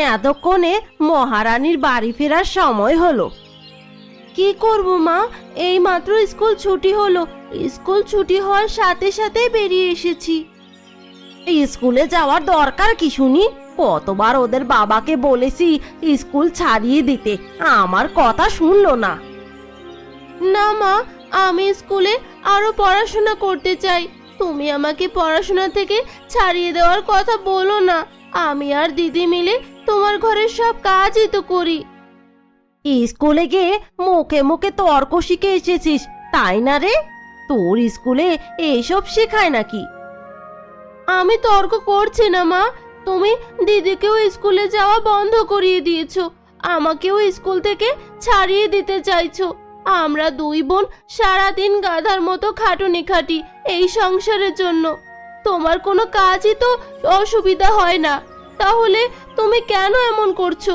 এতক্ষণে মহারানীর বাড়ি ফেরার সময় হলো। কি করব মা? এই মাত্র স্কুল ছুটি হলো। স্কুল ছুটি হওয়ার সাথে সাথে বেরিয়ে এসেছি। স্কুলে যাওয়ার দরকার কি শুনি? কতবার ওদের বাবাকে বলেছি স্কুল ছাড়িয়ে দিতে। আমার কথা শুনলো না। না মা, আমি স্কুলে আরও পড়াশোনা করতে চাই। তুমি আমাকে পড়াশোনা থেকে ছাড়িয়ে দেওয়ার কথা বলো না। আমি আর দিদি মিলে তোমার ঘরের সব কাজই তো করি। স্কুলে গিয়ে মুখে মুখে তর্ক শিখে এসেছিস, তাই না রে? তোর স্কুলে এইসব শেখায় নাকি? আমি তর্ক করছি না, মা। তুমি দিদিকেও স্কুলে যাওয়া বন্ধ করিয়ে দিয়েছ। আমাকেও স্কুল থেকে ছাড়িয়ে দিতে চাইছো। আমরা দুই বোন সারাদিন গাধার মতো খাটুনি খাটি এই সংসারের জন্য। তোমার কোনো কাজই তো অসুবিধা হয় না। তাহলে তুমি কেন এমন করছ?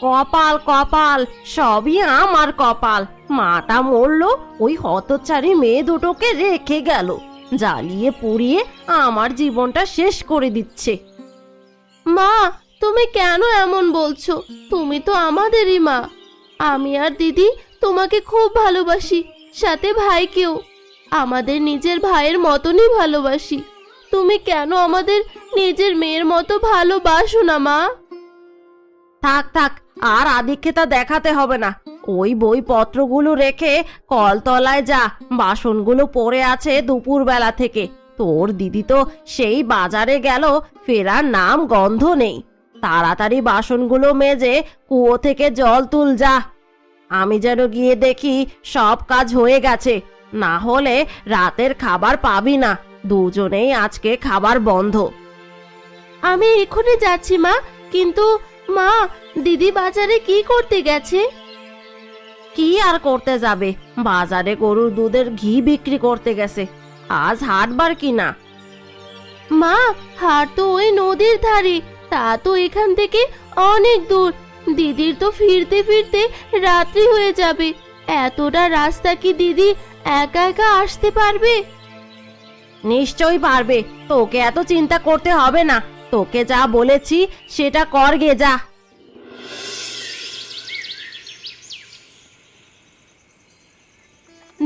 কপাল কপাল সবই আমার কপাল। মাটা মরলো ওই হতচারী মেয়ে দুটোকে রেখে গেল। জ্বালিয়ে পুড়িয়ে আমার জীবনটা শেষ করে দিচ্ছে। মা তুমি কেন এমন বলছো? তুমি তো আমাদেরই মা। আমি আর দিদি তোমাকে খুব ভালোবাসি সাথে ভাইকেও। আমাদের নিজের ভাইয়ের মতনই ভালোবাসি। তুমি কেন আমাদের নিজের মেয়ের মতো ভালোবাসো না, মা? থাক থাক, আর আদিক্ষেতা দেখাতে হবে না। ওই বইপত্রগুলো রেখে কলতলায় যা, বাসনগুলো পড়ে আছে দুপুরবেলা থেকে। তোর দিদি তো সেই বাজারে গেল, ফেরার নাম গন্ধ নেই। তাড়াতাড়ি বাসনগুলো মেজে কুয়ো থেকে জল তুল যা। আমি যেন গিয়ে দেখি সব কাজ হয়ে গেছে, না হলে রাতের খাবার পাবি না। দুজনেই আজকে খাবার বন্ধ। আমি এখনই যাচ্ছি, মা, কিন্তু, মা, দিদি বাজারে কি করতে গেছে? কি আর করতে যাবে? বাজারে গরুর দুধের ঘি বিক্রি করতে গেছে। আজ হাটবার কি না মা, হাট তো ওই নদীর ধারে, তা তো এখান থেকে অনেক দূর। দিদির তো ফিরতে ফিরতে রাত্রি হয়ে যাবে। এতটা রাস্তা কি দিদি একা একা আসতে পারবে? নিশ্চয়ই পারবে। তোকে এত চিন্তা করতে হবে না। তোকে যা বলেছি সেটা কর গে যা।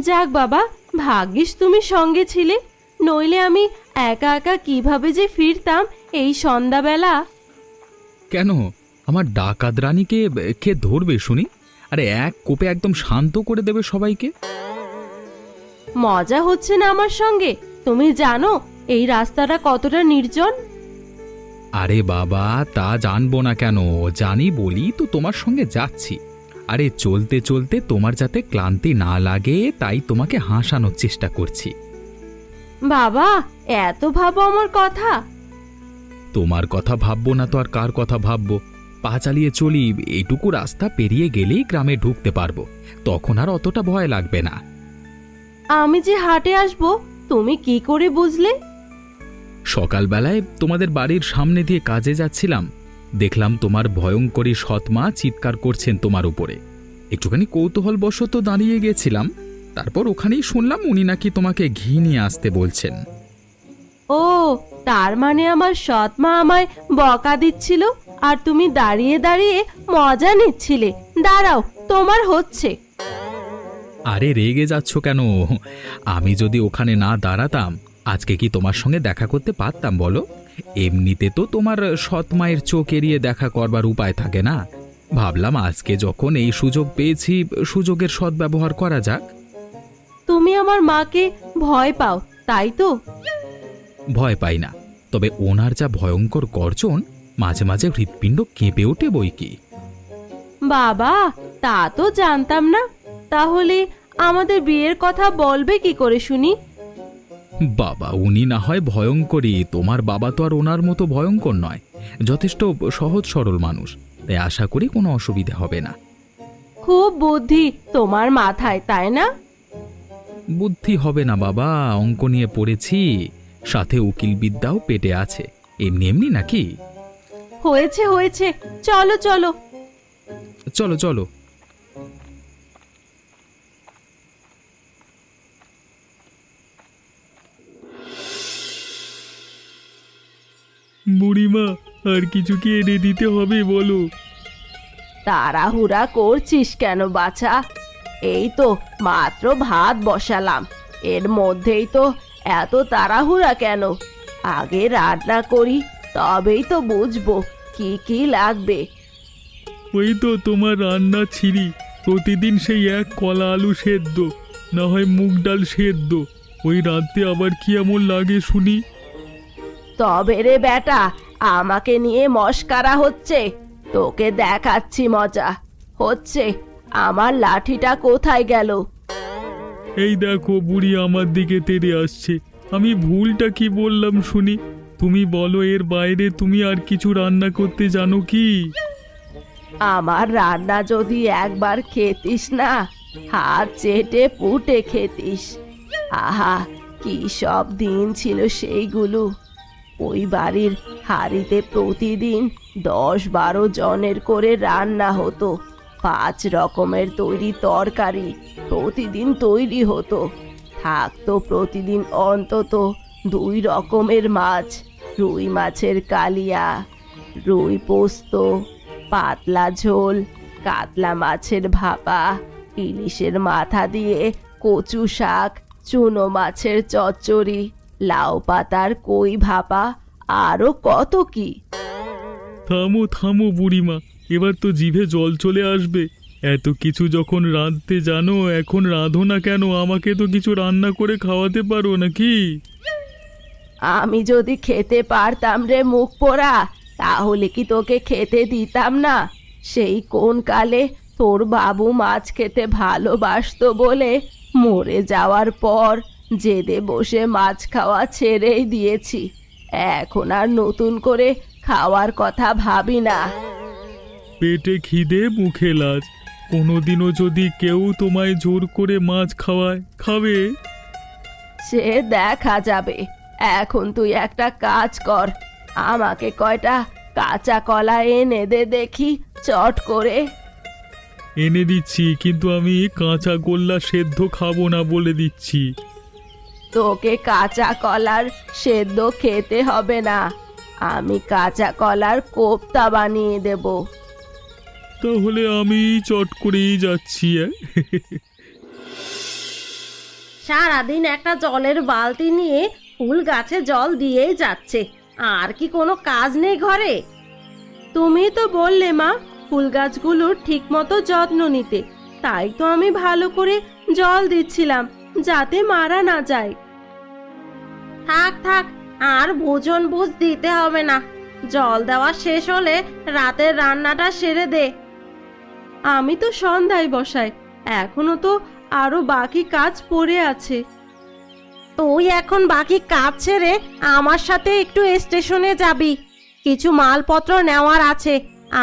যাক বাবা ভাগ্যিস তুমি সঙ্গে ছিলে। নইলে আমি একা একা কীভাবে যে ফিরতাম এই সন্ধ্যাবেলা? কেন? আমার ডাকাত রানীকে কে ধরবে শুনি? আরে এক কোপে একদম শান্ত করে দেবে সবাইকে। মজা হচ্ছে না আমার সঙ্গে। তুমি জানো এই রাস্তাটা কতটা নির্জন? আরে বাবা তা জানব না কেন। জানি বলি তো তোমার সঙ্গে যাচ্ছি। আরে চলতে চলতে তোমার যাতে ক্লান্তি না লাগে তাই তোমাকে হাসানোর চেষ্টা করছি। বাবা এত ভাবো আমার কথা। তোমার কথা ভাববো না তো আর কার কথা ভাববো? পা চালিয়ে চলি এটুকু রাস্তা পেরিয়ে গেলেই গ্রামে ঢুকতে পারব। তখন আর অতটা ভয় লাগবে না। আমি যে হাটে আসব তুমি কি করে বুঝলে? সকালবেলায় তোমাদের বাড়ির সামনে দিয়ে কাজে যাচ্ছিলাম। দেখলাম তোমার ভয়ঙ্করী সৎমা চিৎকার করছেন তোমার উপরে। একটুখানি কৌতূহলবশত দাঁড়িয়ে গেছিলাম। তারপর ওখানেই শুনলাম উনি নাকি তোমাকে ঘি নিয়ে আসতে বলছেন। ও তার মানে আমার সৎ মা আমায় বকা দিচ্ছিল? আর তুমি দাঁড়িয়ে দাঁড়িয়ে মজা নিচ্ছিলে। দাঁড়াও তোমার হচ্ছে। আরে রেগে যাচ্ছ কেন? আমি যদি ওখানে না দাঁড়াতাম আজকে কি তোমার সঙ্গে দেখা করতে পারতাম বলো? এমনিতে তো তোমার সৎ মায়ের চোখ এড়িয়ে দেখা করবার উপায় থাকে না। ভাবলাম আজকে যখন এই সুযোগ পেয়েছি সুযোগের সদ্ব্যবহার করা যাক। তুমি আমার মাকে ভয় পাও তাই তো? ভয় পাই না তবে ওনার যা ভয়ঙ্কর গর্জন মাঝে মাঝে হৃৎপিণ্ড কেঁপে ওঠে বই কি। বাবা তা তো জানতাম না। তাহলে আমাদের বিয়ের কথা বলবে কি করে শুনি? বাবা উনি না হয় ভয়ঙ্করই তোমার বাবা তো আর ওনার মতো ভয়ঙ্কর নয়। যথেষ্ট সহজ সরল মানুষ। তাই আশা করি কোনো অসুবিধা হবে না। খুব বুদ্ধি তোমার মাথায় তাই না? বুদ্ধি হবে না বাবা অঙ্ক নিয়ে পড়েছি। সাথে উকিল বিদ্যাও পেটে আছে। এমনি এমনি নাকি? হয়েছে হয়েছে। চলো চলো। চলো চলো। আর কিছু কি এনে দিতে হবে বলো? তাড়াহুড়া করছিস কেন বাছা? এই তো মাত্র ভাত বসালাম। এর মধ্যেই তো এত তাড়াহুড়া কেন? আগে রান্না করি তবেই তো বুঝব কি কি লাগবে। ওই তো তোমার রান্না ছিরি প্রতিদিন সেই এক কলা আলু সেদ্ধ না হয় মুগ ডাল সেদ্ধ। ওই রাতে আবার কি এমন লাগে শুনি? তবে রে বেটা আমাকে নিয়ে মস্কারা হচ্ছে। তোকে দেখাচ্ছি মজা। হচ্ছে আমার লাঠিটা কোথায় গেল? এই দেখো বুড়ি আমার দিকে তেড়ে আসছে। আমি ভুলটা কি বললাম শুনি? তুমি বলো এর বাইরে তুমি আর কিছু রান্না করতে জানো কি? আমার রান্না যদি একবার খেতিস না হাত চেটে পুটে খেতিস। আহা কি সব দিন ছিল সেইগুলো। ওই বাড়ির হাড়িতে প্রতিদিন দশ বারো জনের করে রান্না হতো। পাঁচ রকমের তৈরি তরকারি প্রতিদিন তৈরি হতো। থাকতো প্রতিদিন অন্তত দুই রকমের মাছ, রুই মাছের কালিয়া, রুই পোস্ত, পাতলা ঝোল, কাতলা মাছের ভাপা, ইলিশের মাথা দিয়ে কচু শাক, চুনো মাছের চচ্চড়ি। লাউ পাতার কই ভাপা আরও কত কি? থামো থামো বুড়িমা এবার তো জিভে জল চলে আসবে। এত কিছু যখন রাঁধতে জানো এখন রাঁধো না কেন? আমাকে তো কিছু রান্না করে খাওয়াতে পারো নাকি? আমি যদি খেতে পারতাম রে মুখ পোড়া তাহলে কি তোকে খেতে দিতাম না? সেই কোন কালে তোর বাবু মাছ খেতে ভালোবাসতো বলে মরে যাওয়ার পর জেদে বসে মাছ খাওয়া ছেড়েই দিয়েছি। এখন আর নতুন করে খাওয়ার কথা ভাবি না। পেটে খিদে মুখে লাজ। কোনোদিনও যদি কেউ তোমায় জোর করে মাছ খাওয়ায় খাবে? সে দেখা যাবে। এখন তুই একটা কাজ কর। আমাকে কয়টা কাঁচা কলা এনে দে দেখি চট করে। এনে দিচ্ছি কিন্তু আমি কাঁচা গোল্লা সেদ্ধ খাব না বলে দিচ্ছি। তোকে কাঁচা কলার সেদ্ধ খেতে হবে না। আমি কাঁচা কলার কোপ্তা বানিয়ে দেব। তাহলে আমি চট করেই যাচ্ছি সারাদিন একটা জলের বালতি নিয়ে ফুল গাছে জল দিয়েই যাচ্ছে। আর কি কোনো কাজ নেই ঘরে? তুমি তো বললে মা ফুল গাছগুলোর ঠিক মতো যত্ন নিতে। তাই তো আমি ভালো করে জল দিচ্ছিলাম যাতে মারা না যায়। থাক থাক, আর ভোজন বুঝ দিতে হবে না। জল দেওয়া শেষ হলে রাতের রান্নাটা সেরে দে। আমি তো সন্ধ্যায় বসাই, এখনও তো আরও বাকি কাজ পড়ে আছে। তুই এখন বাকি কাজ ছেড়ে আমার সাথে একটু স্টেশনে যাবি। কিছু মালপত্র নেওয়ার আছে,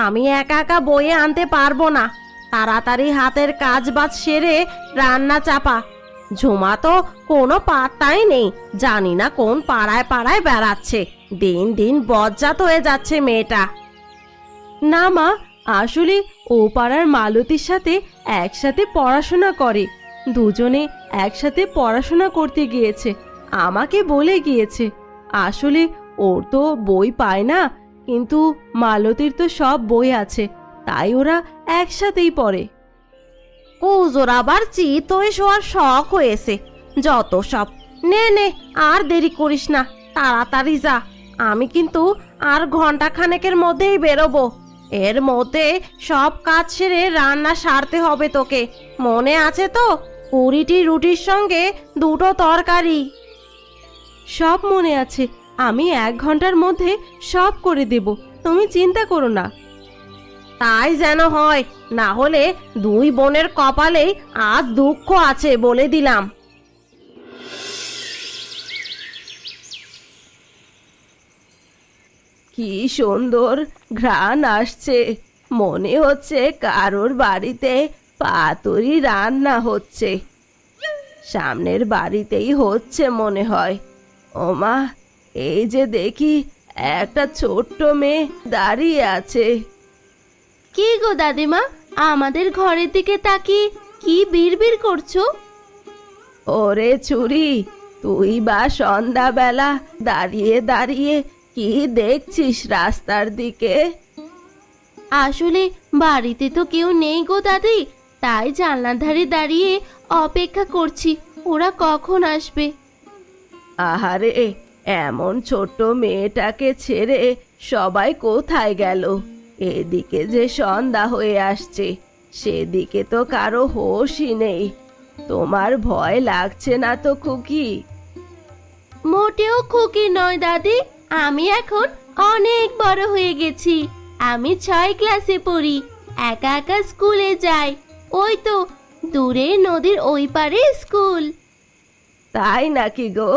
আমি একা একা বয়ে আনতে পারব না। তাড়াতাড়ি হাতের কাজ বাজ সেরে রান্না চাপা। ঝুমা তো কোনো পাত্তাই নেই। জানি না কোন পাড়ায় পাড়ায় বেড়াচ্ছে। দিন দিন বজ্জাত হয়ে যাচ্ছে মেয়েটা। না মা, আসলে ও পাড়ার মালতীর সাথে একসাথে পড়াশোনা করে। দুজনে একসাথে পড়াশোনা করতে গিয়েছে। আমাকে বলে গিয়েছে, আসলে ওর তো বই পায় না, কিন্তু মালতীর তো সব বই আছে, তাই ওরা একসাথেই পড়ে। কুজোর আবার চিত হয়ে শোয়ার শখ হয়েছে। যত সব। নে নে, আর দেরি করিস না। তাড়াতাড়ি যা। আমি কিন্তু আর ঘণ্টা খানেকের মধ্যেই বেরোবো। এর মধ্যে সব কাজ সেরে রান্না সারতে হবে তোকে। মনে আছে তো? কুড়িটি রুটির সঙ্গে দুটো তরকারি। সব মনে আছে। আমি এক ঘণ্টার মধ্যে সব করে দেব। তুমি চিন্তা করো না। তাই যেন হয়, না হলে দুই বোনের কপালেই আজ দুঃখ আছে বলে দিলাম। কি সুন্দর ঘ্রাণ আসছে। মনে হচ্ছে কারোর বাড়িতে পাতুরি রান্না হচ্ছে। সামনের বাড়িতেই হচ্ছে মনে হয়। ওমা, এই যে দেখি একটা ছোট্ট মেয়ে দাঁড়িয়ে আছে। কি গো দাদিমা? আমাদের ঘরের দিকে তাকিয়ে কি বিড়বিড় করছ? ওরে চুরি তুই বা সন্ধ্যাবেলা দাঁড়িয়ে দাঁড়িয়ে কি দেখছিস রাস্তার দিকে? আসলে বাড়িতে তো কেউ নেই গো দাদি তাই জানলার ধারে দাঁড়িয়ে অপেক্ষা করছি ওরা কখন আসবে? আহারে এমন ছোট্ট মেয়েটাকে ছেড়ে সবাই কোথায় গেল? এদিকে যে সন্ধ্যা হয়ে আসছে সেদিকে তো কারও হোশই নেই। তোমার ভয় লাগছে না তো খুকি? মোটেও খুকি নয় দাদি আমি এখন অনেক বড় হয়ে গেছি। আমি ছয় ক্লাসে পড়ি একা একা স্কুলে যাই। ওই তো দূরে নদীর ওই পারে স্কুল। তাই নাকি গো?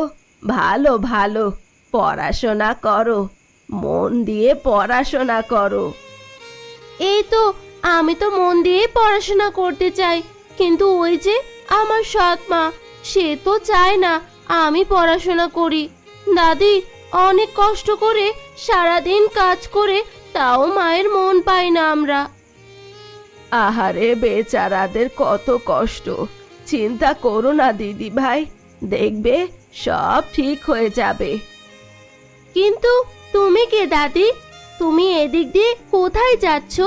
ভালো ভালো। পড়াশোনা করো। মন দিয়ে পড়াশোনা করো। এই তো আমি তো মন দিয়ে পড়াশোনা করতে চাই। কিন্তু ওই যে আমার সৎ মা সে তো চায় না আমি পড়াশোনা করি। দাদি অনেক কষ্ট করে সারাদিন কাজ করে তাও মায়ের মন পাই না আমরা। আহারে বেচারাদের কত কষ্ট। চিন্তা করো না দিদি ভাই। দেখবে সব ঠিক হয়ে যাবে। কিন্তু তুমি কে দাদি? তুমি এদিক দিয়ে কোথায় যাচ্ছ?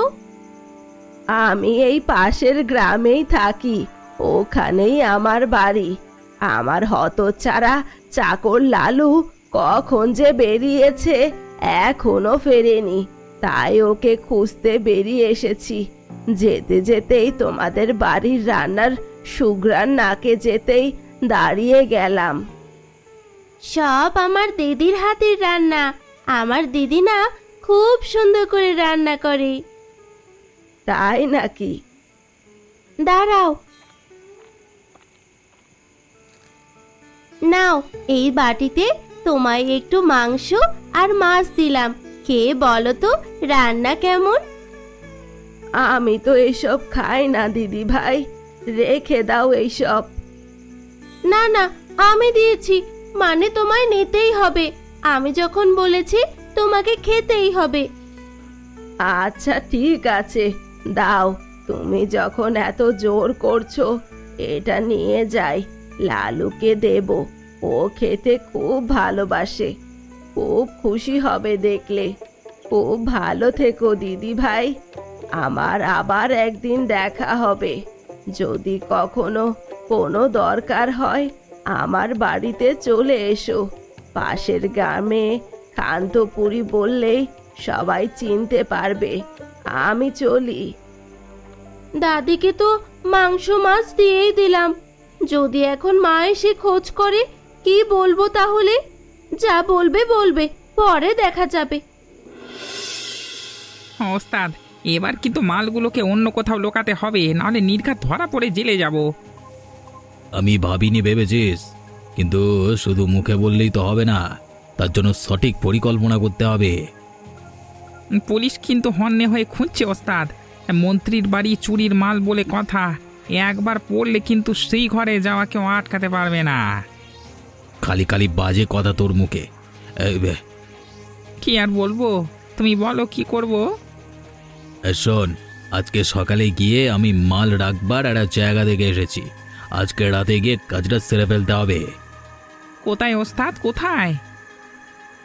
আমি এই পাশের গ্রামেই থাকি ওখানেই আমার বাড়ি। আমার হত হতচ্ছাড়া চাকর লালু কখন যে বেরিয়েছে এখনও ফেরেনি তাই ওকে খুঁজতে বেরিয়ে এসেছি। যেতে যেতেই তোমাদের বাড়ির রান্নার সুগ্রান নাকে যেতেই দাঁড়িয়ে গেলাম। সব আমার দিদির হাতের রান্না। আমার দিদি না খুব সুন্দর করে রান্না করে। তাই নাকি? দাঁড়াও। নাও এই বাটিতে তোমায় একটু মাংস আর মাছ দিলাম। খেয়ে বলো তো রান্না কেমন? আমি তো এসব খাই না দিদি ভাই। রেখে দাও এইসব। না না আমি দিয়েছি। মানে তোমায় নিতেই হবে। আমি যখন বলেছি তোমাকে খেতেই হবে। আচ্ছা ঠিক আছে। দাও, তুমি যখন এত জোর করছ, এটা নিয়ে যাই। লালুকে দেব, ও খেতে খুব ভালোবাসে। খুব খুশি হবে দেখলে। খুব ভালো থেকো, দিদি ভাই। আমার আবার একদিন দেখা হবে। যদি কখনো কোনো দরকার হয়, আমার বাড়িতে চলে এসো। পাশের গ্রামে কান্তপুরি বললেই সবাই চিনতে পারবে। আমি চলি। দাদিকে তো মাংস মাছ দিয়েই দিলাম। যদি এখন মা এসে খোঁজ করে কি বলব তাহলে? যা বলবে বলবে পরে দেখা যাবে। ওস্তাদ এবার কিন্তু মালগুলোকে অন্য কোথাও লোকাতে হবে নাহলে নির্ঘাত ধরা পড়ে জেলে যাব। আমি ভাবিনি ভেবেছিস কিন্তু শুধু মুখে বললেই তো হবে না। তার জন্য সঠিক পরিকল্পনা করতে হবে। পুলিশ কিন্তু হন্যে হয়ে খুঁজছে ওস্তাদ। মন্ত্রীর বাড়ি চুরির মাল বলে কথা। একবার পড়লে কিন্তু সেই ঘরে যাওয়া কেউ আটকাতে পারবে না। খালি খালি বাজে কথা তোর মুখে। এই বে, কি আর বলব? তুমি বলো কি করব? এ শোন আজকে সকালে গিয়ে আমি মাল রাখবার একটা জায়গা থেকে এসেছি। আজকে রাতে গিয়ে কাজটা সেরে ফেলতে হবে। কোথায় ওস্তাদ? কোথায়?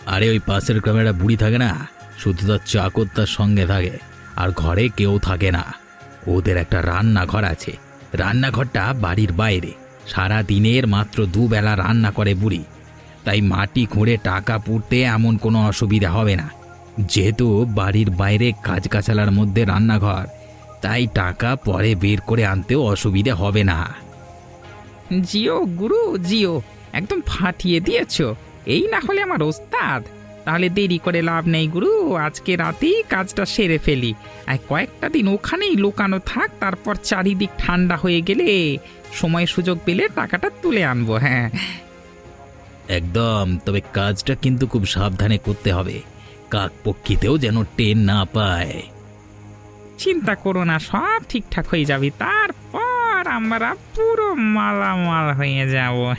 আরে ওই পাশের গ্রামে একটা বুড়ি থাকে না, শুধু তার চাকর তার সঙ্গে থাকে, আর ঘরে কেউ থাকে না। ওদের একটা রান্নাঘর আছে। রান্নাঘরটা বাড়ির বাইরে। সারা দিনের মাত্র দুবেলা রান্না করে বুড়ি। তাই মাটি খুঁড়ে টাকা পুড়তে এমন কোনো অসুবিধা হবে না। যেহেতু বাড়ির বাইরে কাজ কাছালার মধ্যে রান্নাঘর, তাই টাকা পরে বের করে আনতেও অসুবিধা হবে না। জিও, গুরু, জিও, একদম ফাটিয়ে দিয়েছ। এই না হলে আমার ওস্তাদ। তাহলে দেরি করে লাভ নেই গুরু আজকে রাতেই কাজটা সেরে ফেলি। আর কয়েকটা দিন ওখানেই লুকানো থাক তারপর চারিদিক ঠান্ডা হয়ে গেলে সময় সুযোগ পেলে টাকাটা তুলে আনব হ্যাঁ। একদম তবে কাজটা কিন্তু খুব সাবধানে করতে হবে। কাক পক্ষীতেও যেন টেন না পায়। চিন্তা করো না সব ঠিকঠাক হয়ে যাবে। তারপর আমরা পুরো মালামাল হয়ে যাব।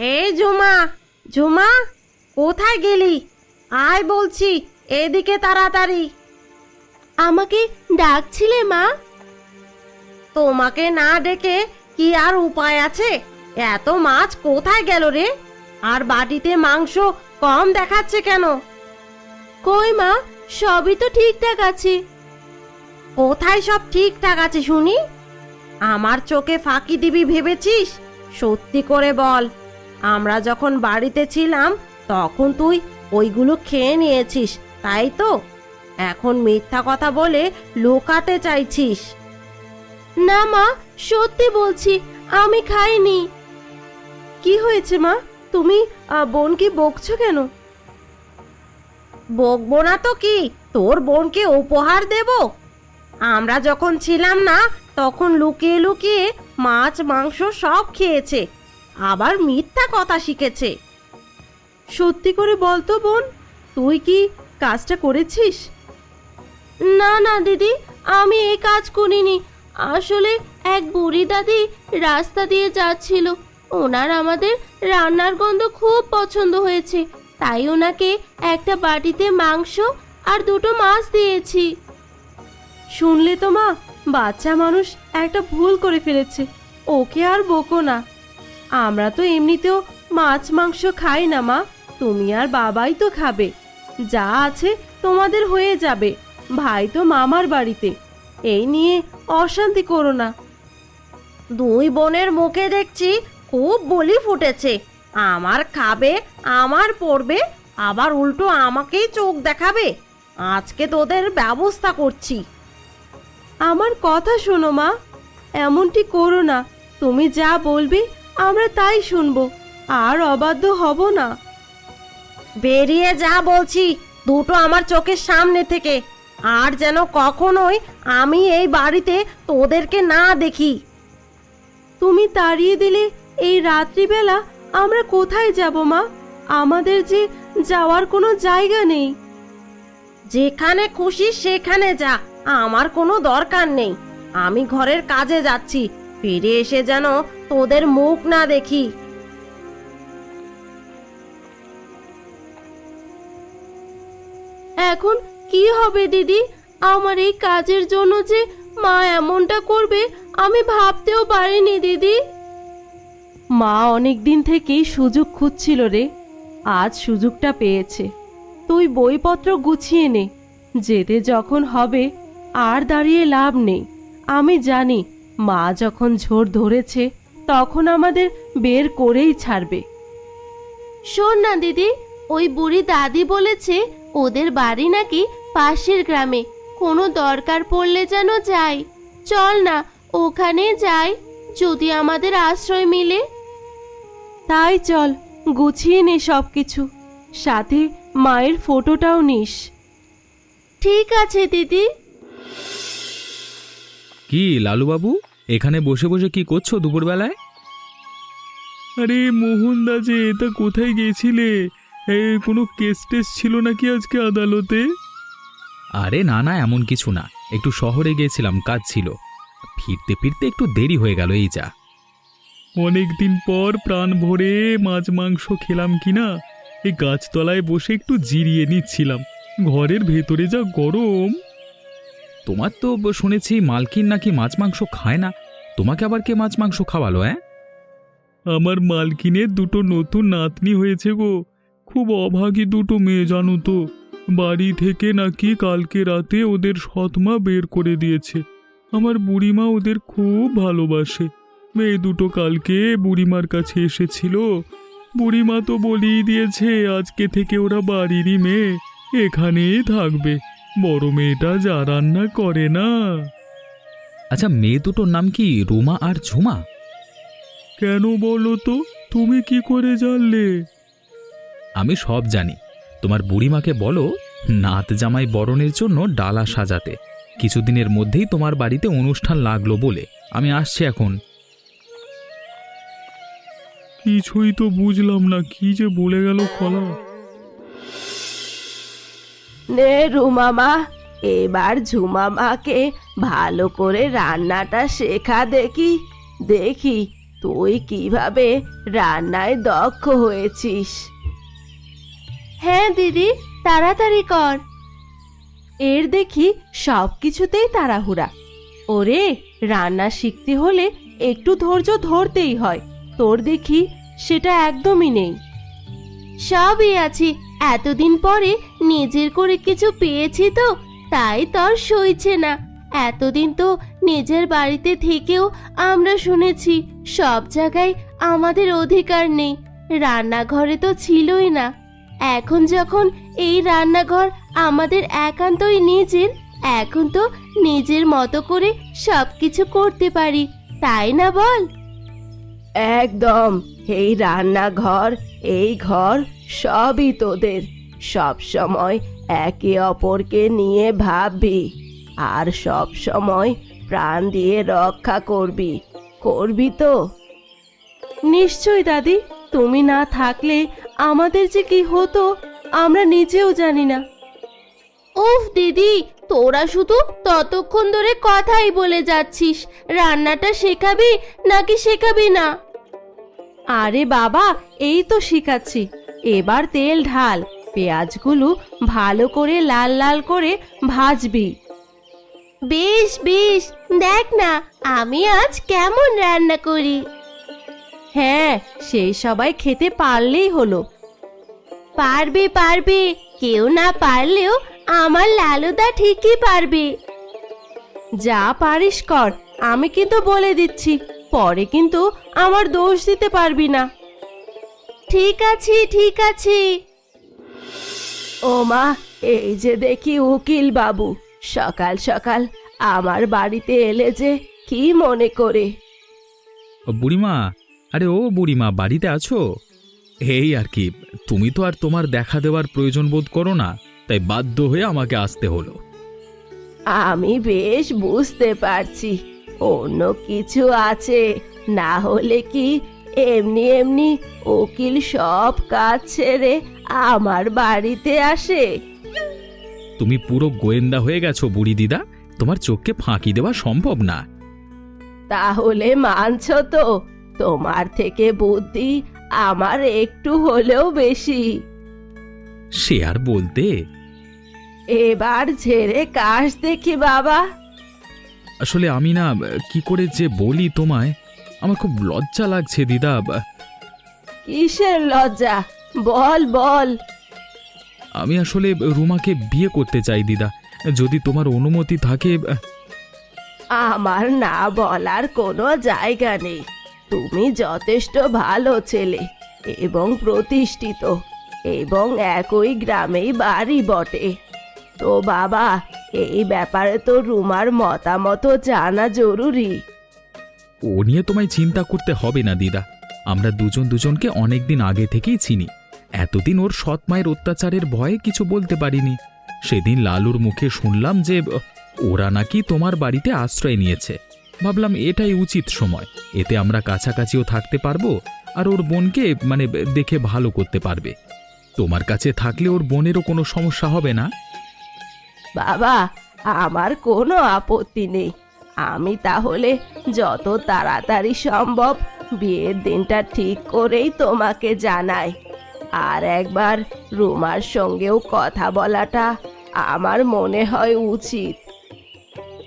এই ঝুমা ঝুমা কোথায় গেলি? আয় বলছি এদিকে তাড়াতাড়ি। আমাকে ডাকছিলে মা? তোমাকে না ডেকে কি আর উপায় আছে? এত মাছ কোথায় গেল রে? আর বাটিতে মাংস কম দেখাচ্ছে কেন? কই মা? সবই তো ঠিকঠাক আছে। কোথায় সব ঠিকঠাক আছে শুনি? আমার চোখে ফাঁকি দিবি ভেবেছিস? সত্যি করে বল। আমরা যখন বাড়িতে ছিলাম তখন তুই ওইগুলো খেয়ে নিয়েছিস তাই তো? এখন মিথ্যা কথা বলে লুকাতে চাইছিস। না মা সত্যি বলছি আমি খাইনি। কি হয়েছে মা? তুমি বোনকে বকছো কেন? বকবো না তো কি? তোর বোনকে উপহার দেব? আমরা যখন ছিলাম না তখন লুকিয়ে লুকিয়ে মাছ মাংস সব খেয়েছে। আবার মিথ্যা কথা শিখেছে। সত্যি করে বল তো বোন, তুই কি কাজটা করেছিস? না না, দিদি, আমি এই কাজ করিনি। আসলে এক বুড়ি দাদি রাস্তা দিয়ে যাচ্ছিল। ওনার আমাদের রান্নার গন্ধ খুব পছন্দ হয়েছে। তাই ওনাকে একটা বাটিতে মাংস আর দুটো মাছ দিয়েছি। শুনলে তো মা, বাচ্চা মানুষ একটা ভুল করে ফেলেছে। ওকে আর বকো না। আমরা তো এমনিতেও মাছ মাংস খাই না মা। তুমি আর বাবাই তো খাবে। যা আছে তোমাদের হয়ে যাবে। ভাই তো মামার বাড়িতে। এই নিয়ে অশান্তি করো না। দুই বোনের মুখে দেখছি খুব বলি ফুটেছে। আমার খাবে আমার পড়বে আবার উল্টো আমাকেই চোখ দেখাবে। আজকে তোদের ব্যবস্থা করছি। আমার কথা শোনো মা। এমনটি করো না। তুমি যা বলবে আমরা তাই শুনব আর অবাধ্য হব না। বেরিয়ে যা বলছি দুটো আমার চোখের সামনে থেকে আর যেন কখনোই আমি এই বাড়িতে তোদেরকে না দেখি। তুমি তাড়িয়ে দিলে এই রাত্রিবেলা আমরা কোথায় যাব মা? আমাদের যে যাওয়ার কোনো জায়গা নেই। যেখানে খুশি সেখানে যা আমার কোনো দরকার নেই। আমি ঘরের কাজে যাচ্ছি ফিরে এসে যেন তোদের মুখ না দেখি। এখন কি হবে দিদি? আমার এই কাজের জন্য যে মা এমনটা করবে, আমি ভাবতেও পারিনি দিদি। মা অনেক দিন থেকেই সুযোগ খুঁজছিল রে। আজ সুযোগটা পেয়েছে। তুই বইপত্র গুছিয়ে নে। যেতে যখন হবে, আর দাঁড়িয়ে লাভ নেই। আমি জানি মা যখন ঝোর ধরেছে তখন আমাদের বের করেই ছাড়বে। শোন না দিদি ওই বুড়ি দাদি বলেছে ওদের বাড়ি নাকি পাশের গ্রামে কোনো দরকার পড়লে যেন যাই। চল না ওখানে যাই যদি আমাদের আশ্রয় মিলে। তাই চল গুছিয়ে নে সব কিছু সাথে মায়ের ফটোটাও নিস। ঠিক আছে দিদি। কি লালুবাবু? এখানে বসে বসে কি করছ দুপুরবেলায়? আরে মোহনদা যে তা কোথায় গিয়েছিলে? এ কোনো কেস টেস ছিল নাকি আজকে আদালতে? আরে না না এমন কিছু না। একটু শহরে গিয়েছিলাম কাজ ছিল। ফিরতে ফিরতে একটু দেরি হয়ে গেল এই যা। অনেক দিন পর প্রাণ ভরে মাছ মাংস খেলাম কি না এই গাছতলায় বসে একটু জিরিয়ে নিচ্ছিলাম। ঘরের ভেতরে যা গরম। তোমার তো শুনেছি মালকিন নাকি মাছ মাংস খায় না। তোমাকে আবার কে মাছ মাংস খাওয়ালো হ্যাঁ আমার মালকিনের দুটো নতুন নাতনি হয়েছে গো। খুব অভাগী দুটো মেয়ে, জানো তো। বাড়ি থেকে নাকি কালকে রাতে ওদের সৎমা বের করে দিয়েছে। আমার বুড়িমা ওদের খুব ভালোবাসে। মেয়ে দুটো কালকে বুড়িমার কাছে এসেছিল। বুড়িমা তো বলেই দিয়েছে, আজকে থেকে ওরা বাড়িরই মেয়ে, এখানেই থাকবে। বড় মেয়েটা যা রান্না করে না। আচ্ছা মেয়ে দুটোর নাম কি রুমা আর ঝুমা? কেন বলো তো? তুমি কি করে জানলে? আমি সব জানি। তোমার বুড়িমাকে বলো নাত জামাই বরণের জন্য ডালা সাজাতে। কিছুদিনের মধ্যেই তোমার বাড়িতে অনুষ্ঠান লাগল বলে। আমি আসছি এখন। কিছুই তো বুঝলাম না কি যে বলে গেল কলা নে রুমামা এবার ঝুমামাকে ভালো করে রান্নাটা শেখা দেখি। দেখি তুই কীভাবে রান্নায় দক্ষ হয়েছিস? হ্যাঁ দিদি তাড়াতাড়ি কর। এর দেখি সব কিছুতেই তাড়াহুড়া। ওরে রান্না শিখতে হলে একটু ধৈর্য ধরতেই হয়। তোর দেখি সেটা একদমই নেই। সবই আছে এতদিন পরে নিজের করে কিছু পেয়েছি তো, তাই তোর সইছে না। এতদিন তো নিজের বাড়িতে থেকেও আমরা শুনেছি, সব জায়গায় আমাদের অধিকার নেই, রান্নাঘরে তো ছিলই না। এখন যখন এই রান্নাঘর আমাদের একান্তই নিজের, এখন তো নিজের মতো করে সব কিছু করতে পারি, তাই না বল? একদম, এই রান্নাঘর, এই ঘর সবই তোদের। সব সময় একে অপরকে নিয়ে ভাববি আর সব সময় প্রাণ দিয়ে রক্ষা করবি। করবি তো? নিশ্চয় দাদি তুমি না থাকলে আমাদের যে কি হতো আমরা নিজেও জানি না। উফ দিদি তোরা শুধু ততক্ষণ ধরে কথাই বলে যাচ্ছিস। রান্নাটা শেখাবি নাকি শেখাবি না? আরে বাবা এই তো শিখাচ্ছি। এবার তেল ঢাল পেঁয়াজগুলো ভালো করে লাল লাল করে ভাজবি। বেশ বেশ দেখ না আমি আজ কেমন রান্না করি। হ্যাঁ সেই সবাই খেতে পারলেই হলো। পারবে পারবে কেউ না পারলেও আমার লালুদা ঠিকই পারবে। যা পারিস কর আমি কিন্তু বলে দিচ্ছি পরে কিন্তু আমার দোষ দিতে পারবি না। ঠিক আছে ঠিক আছে। ও মা এই যে দেখি উকিল বাবু সকাল সকাল আমার বাড়িতে এলে যে কি মনে করে। ও, বুড়িমা আরে ও বুড়িমা বাড়িতে আছো? এই আর কি তুমি তো আর তোমার দেখা দেওয়ার প্রয়োজন বোধ করো না তাই বাধ্য হয়ে আমাকে আসতে হলো। আমি বেশ বুঝতে পারছি অন্য কিছু আছে না হলে কি এমনি এমনি উকিল সব কাজ ছেড়ে আমার বাড়িতে আসে। তুমি পুরো গোয়েন্দা হয়ে গেছো বুড়ি দিদা। তোমার চোখকে ফাঁকি দেওয়া সম্ভব না। তাহলে মানছ তো তোমার থেকে বুদ্ধি আমার একটু হলেও বেশি। সে আর বলতে? এবার ঝেড়ে কাশ দেখি বাবা। আসলে আমি না কি করে যে বলি তোমায় আমার খুব লজ্জা লাগছে দিদা। কিসের লজ্জা? বল বল। আমি আসলে রুমাকে বিয়ে করতে চাই দিদা। যদি তোমার অনুমতি থাকে আমার না বলার কোনো জায়গা নেই। তুমি যথেষ্ট ভালো ছেলে এবং প্রতিষ্ঠিত এবং একই গ্রামেই বাড়ি বটে। তো বাবা এই ব্যাপারে তো রুমার মতামত জানা জরুরি। ও নিয়ে তোমায় চিন্তা করতে হবে না, দিদা। আমরা দুজন দুজনকে অনেক দিন আগে থেকেই চিনি। এতদিন ওর সৎ মায়ের অত্যাচারের ভয়ে কিছু বলতে পারিনি। সেদিন লালুর মুখে শুনলাম যে, ওরা নাকি তোমার বাড়িতে আশ্রয় নিয়েছে। ভাবলাম এটাই উচিত সময়। এতে আমরা কাছাকাছিও থাকতে পারব আর ওর বোনকে মানে দেখে ভালো করতে পারবে। তোমার কাছে থাকলে ওর বোনেরও কোনো সমস্যা হবে না? বাবা, আমার কোনো আপত্তি নেই। আমি তাহলে যত তাড়াতাড়ি সম্ভব বিয়ের দিনটা ঠিক করেই তোমাকে জানাই। আর একবার রুমার সঙ্গেও কথা বলাটা আমার মনে হয় উচিত।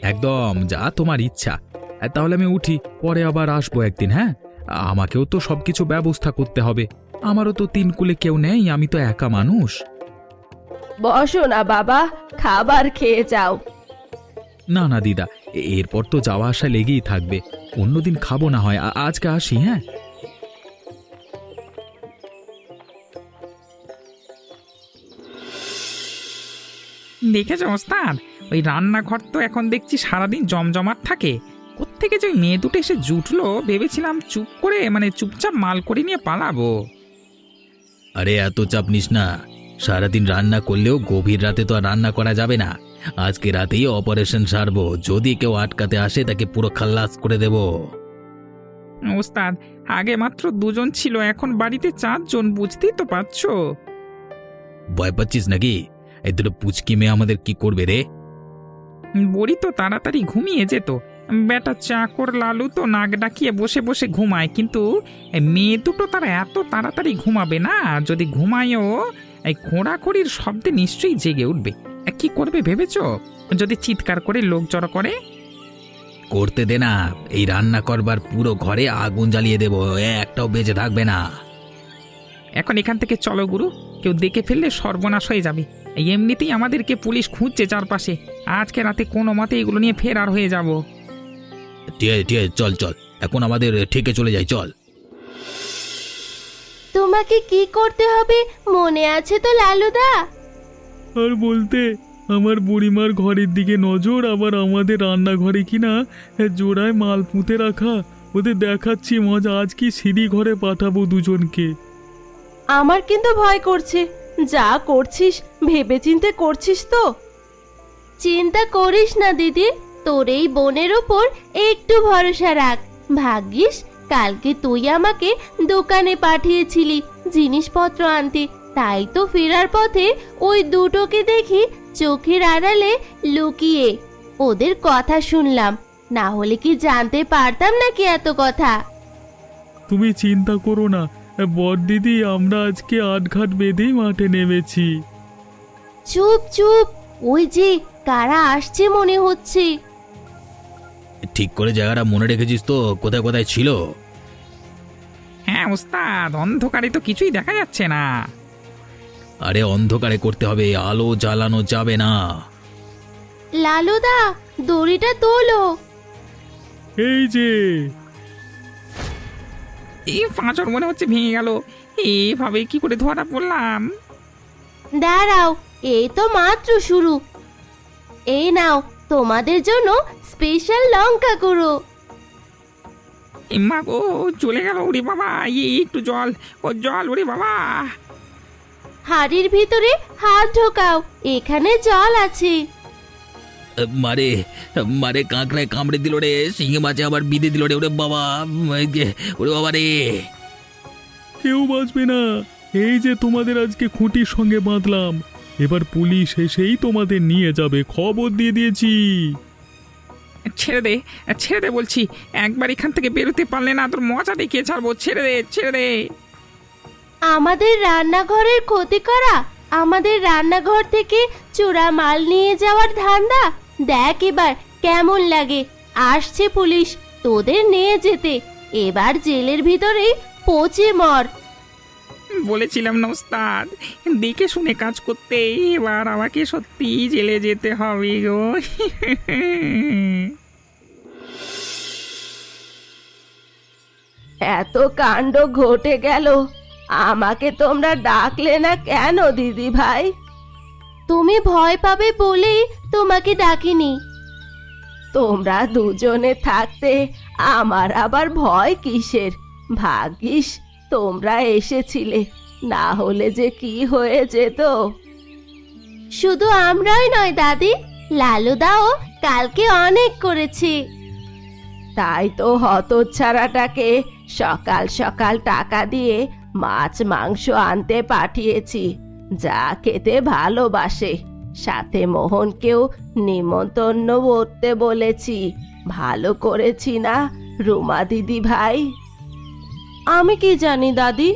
একদম যা তোমার ইচ্ছা। তাহলে আমি উঠি পরে আবার আসব একদিন হ্যাঁ? আমাকেও তো সবকিছু ব্যবস্থা করতে হবে। আমারও তো তিন কুলে কেউ নেই আমি তো একা মানুষ। বসো না বাবা খাবার খেয়ে যাও। না না দিদা এরপর তো যাওয়া আসা লেগেই থাকবে। অন্যদিন খাব না হয় আ- আজকে আসি হ্যাঁ? দেখেছ ওস্তাদ? ওই রান্নাঘর তো এখন দেখছি সারাদিন জমজমাট থাকে। কোত্থেকে যে ওই মেয়ে দুটো এসে জুটলো ভেবেছিলাম চুপ করে মানে চুপচাপ মাল করে নিয়ে পালাবো। আরে এত চাপ নিস না। সারাদিন রান্না করলেও গভীর রাতে তো আর রান্না করা যাবে না। আজকে রাতেই অপারেশন সারবো। যদি কেউ আটকাতে আসে তাকে পুরো খাল্লাস করে দেব। ওস্তাদ আগে মাত্র দুজন ছিল এখন বাড়িতে চারজন বুঝতেই তো পারছ। ভয় পাচ্ছিস নাকি? এই দুটো পুচকি মেয়ে আমাদের কি করবে রে? বড়ি তো তাড়াতাড়ি ঘুমিয়ে যেত। বেটা চাকর লালু তো নাক ডাকিয়ে বসে বসে ঘুমায় কিন্তু মেয়ে দুটো তারা এত তাড়াতাড়ি ঘুমাবে না? যদি ঘুমায়ও এই খোঁড়াখড়ির শব্দে নিশ্চয়ই জেগে উঠবে। কি করবে ভেবেছ? যদি চিৎকার করে লোক জড়ো করে? করতে দে না এই রান্না করবার পুরো ঘরে আগুন জ্বালিয়ে দেবো একটাও বেঁচে থাকবে না। এখন এখান থেকে চলো গুরু কেউ দেখে ফেললে সর্বনাশ হয়ে যাবে। এই এমনিতেই আমাদেরকে পুলিশ খুঁজছে চারপাশে। আজকে রাতে কোনো মতে এগুলো নিয়ে ফেরার হয়ে যাব। চল চল এখন আমাদের ঠেকে চলে যাই চল। তোমাকে কি করতে হবে? মনে আছে তো লালুদা? আর বলতে আমার বুড়িমার ঘরের দিকে নজর আবার আমাদের রান্নাঘরে কিনা জোড়ায় মাল পুঁতে রাখা। ওদের দেখাচ্ছি মজা আজ কি সিঁড়ি ঘরে পাঠাবো দুজনকে। আমার কিন্তু ভয় করছে। যা করছিস ভেবেচিন্তে করছিস তো? চিন্তা করিস না দিদি। তোর এই বোনের ওপর একটু ভরসা রাখ। ভাগ্যিস কালকে তুই আমাকে দোকানে পাঠিয়েছিলি জিনিসপত্র আনতে। তাই তো ফেরার পথে ওই দুটোকে দেখি চোখের আড়ালে লুকিয়ে। ওদের কথা শুনলাম। না হলে কি জানতে পারতাম নাকি এত কথা? তুমি চিন্তা করো না বর দিদি আমরা আজকে আটঘাট বেঁধেই মাঠে নেমেছি। চুপ চুপ ওই যে কারা আসছে মনে হচ্ছে। ঠিক করে জায়গাটা মনে রেখেছিস তো কোথায় কোথায় ছিল? হ্যাঁ ওস্তাদ অন্ধকারে তো কিছুই দেখা যাচ্ছে না। আরে অন্ধকারে করতে হবে আলো জ্বালানো যাবে না। লালুদা দড়িটা তোলো। এই যে। এই পাঁচর মনে হচ্ছে ভেঙে গেল। এইভাবে কি করে ধরা পড়লাম? দাঁড়াও এই তো মাত্র শুরু। এই নাও তোমাদের জন্য স্পেশাল লঙ্কা গুঁড়ো। এ মা গো চলে গেল ওরে বাবা এই একটু জল ও জল ওরে বাবা। হাড়ির ভিতরে হাত ঢোকাও এখানে জল আছে। মারে মারে কাঁকড়ায় কামড়ে দিল রে শিঙে মাছে আবার বিঁধে দিল রে ওরে বাবা ওরে বাবা রে। কেউ বাঁচবে না এই যে তোমাদের আজকে খুঁটির সঙ্গে বাঁধলাম এবার পুলিশ এসেই তোমাদের নিয়ে যাবে খবর দিয়ে দিয়েছি। ছেড়ে দে ছেড়ে দে বলছি। একবার এখান থেকে বেরোতে পারলে না তোর মজা দেখিয়ে ছাড়বো। ছেড়ে দে ছেড়ে দে। আমাদের রান্নাঘরের ক্ষতি করা আমাদের রান্নাঘর থেকে চোরা মাল নিয়ে যাওয়ার ধান্দা। দেখ এবার কেমন লাগে। আসছে পুলিশ তোদের নিয়ে যেতে। এবার জেলের ভিতরে পচে মর। বলেছিলাম না ওস্তাদ দেখে শুনে কাজ করতে। এবার আমাকে সত্যি জেলে যেতে হবে গো। এত কাণ্ড ঘটে গেল। আমাকে তোমরা ডাকলে না কেন দিদি ভাই? তুমি ভয় পাবে বলেই তোমাকে ডাকিনি। তোমরা দুজনে থাকতে আমার আবার ভয় কিসের? ভাগ্যিস তোমরা এসেছিলে না হলে যে কি হয়ে যেত? শুধু আমরাই নয় দাদি লালুদাও কালকে অনেক করেছি। তাই তো হতচ্ছাড়াটাকে সকাল সকাল টাকা দিয়ে মাছ মাংস আনতে পাঠিয়েছি। যা খেতে ভালোবাসে। সাথে মোহনকেও নিমন্ত্রণ করতে বলেছি। ভালো করেছি না রুমা দিদি ভাই? আমি কি জানি দাদি?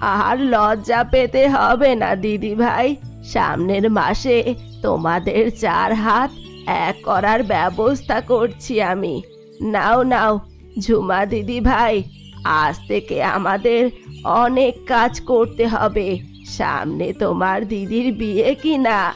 আর লজ্জা পেতে হবে না দিদি ভাই। সামনের মাসে তোমাদের চার হাত এক করার ব্যবস্থা করছি আমি। নাও নাও ঝুমা দিদি ভাই আজ থেকে আমাদের অনেক কাজ করতে হবে। সামনে তোমার দিদির বিয়ে কিনা।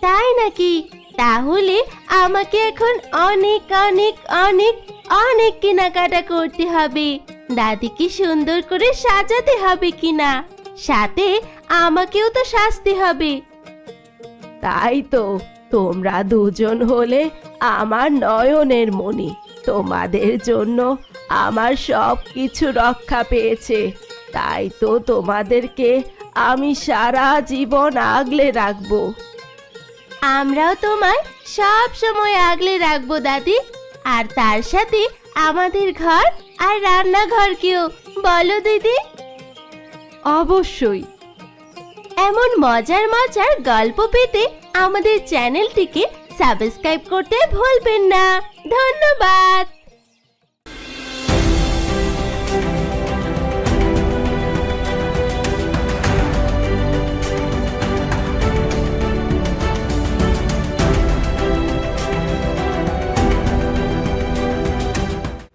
তাই নাকি? তাহলে আমাকে এখন অনেক অনেক অনেক অনেক কেনাকাটা করতে হবে। দাদিকে সুন্দর করে সাজাতে হবে কিনা? সাথে আমাকেও তো সাজতে হবে। তাই তো তোমরা দুজন হলে আমার নয়নের মণি। তোমাদের জন্য আমার সব কিছু রক্ষা পেয়েছে। তাই তো তোমাদেরকে আমি সারা জীবন আগলে রাখব। আমরাও তোমায় সব সময় আগলে রাখব দাদি। আর তার সাথে আমাদের ঘর আর রান্নাঘরকেও বলো দিদি। অবশ্যই। এমন মজার মজার গল্প পেতে আমাদের চ্যানেলটিকে সাবস্ক্রাইব করতে ভুলবেন না। ধন্যবাদ।